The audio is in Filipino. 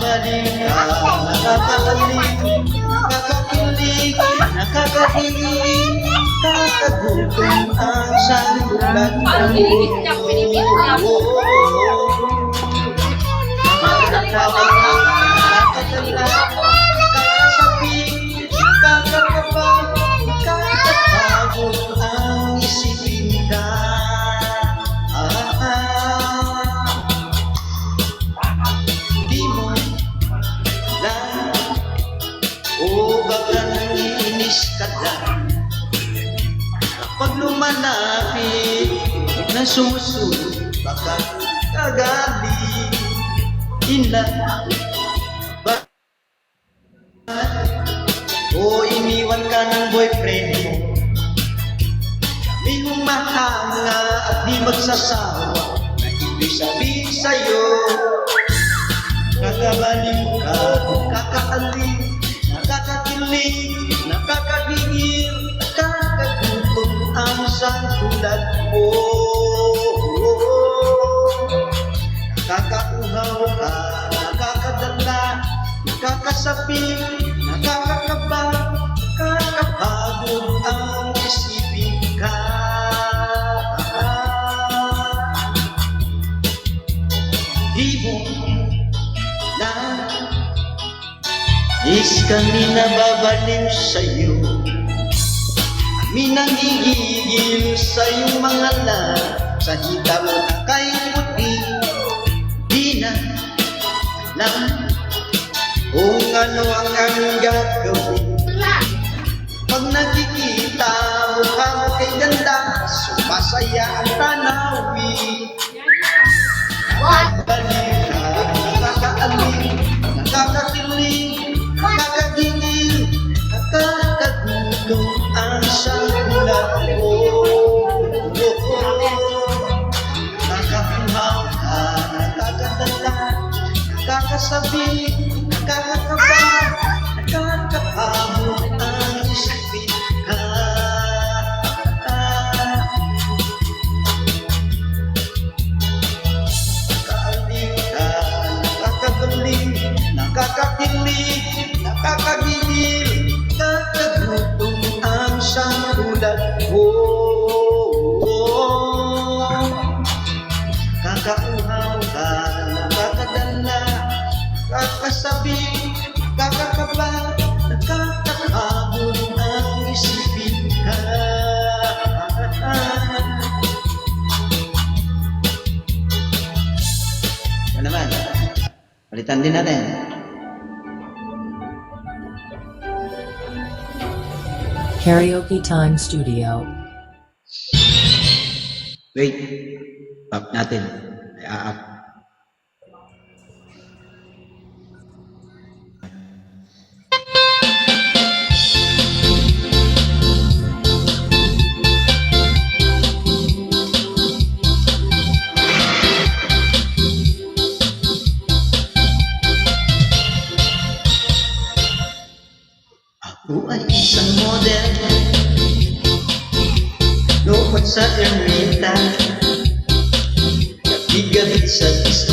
Binabalik ka, nakakaaling, nakakakilig, nakakahilig, kakagutom ang sandulan Parang iniisip lumalapit na sumusunod baka kagaling ina. Ba o iniwan ka ng boyfriend mo. Kami humahanga at di magsasawa na ibig sabihin sa'yo Nakabaliw ka, kakaaling, nakakakilig, ang santulan mo. Nakakauhaw ka, nakakadala, nakakasabi, nakakakaba, nakakapagod ang isipin ka. Di mo na Is kami nababaliw sa'yo Kami nangigigil sa iyong mga la Sa hita mo na kay puti Di na alam Kung ano ang ang gagawin. Pag nakikita ang sangulat ko. Nakakakuhaw ka, nakakadala, nakakasabi, nakakakaba, nakakaabot ang isipin ka. Nakakaaliw ka, nakakagaling, nakakakilig, nakakagigil, kakasabi, kakakaba, nakakakabot ang isipin ka. Ano naman? Palitan din natin. Karaoke Time Studio. Wait. Up natin. Ay, up. Ako ay isang model. Lukot sa ermita. Kapigalit sa isla